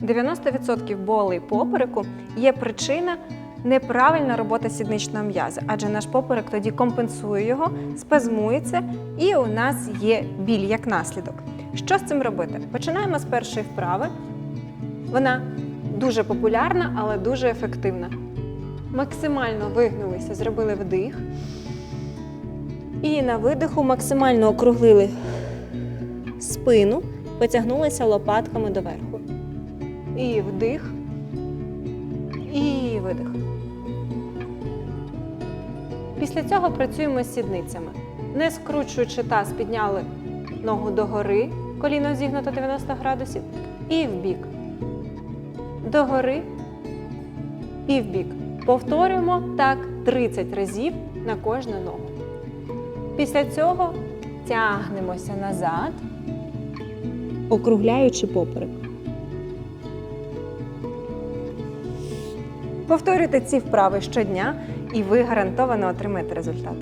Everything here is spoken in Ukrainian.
90% болей попереку є причина неправильна робота сідничного м'яза, адже наш поперек тоді компенсує його, спазмується, і у нас є біль як наслідок. Що з цим робити? Починаємо з першої вправи. Вона дуже популярна, але дуже ефективна. Максимально вигнулися, зробили вдих. І на видиху максимально округлили спину, потягнулися лопатками доверху. І вдих. І видих. Після цього працюємо з сідницями. Не скручуючи таз, підняли ногу догори, коліно зігнуто 90 градусів, і вбік. Догори і вбік. Повторюємо так 30 разів на кожну ногу. Після цього тягнемося назад, округляючи поперек. Повторюйте ці вправи щодня, і ви гарантовано отримаєте результат.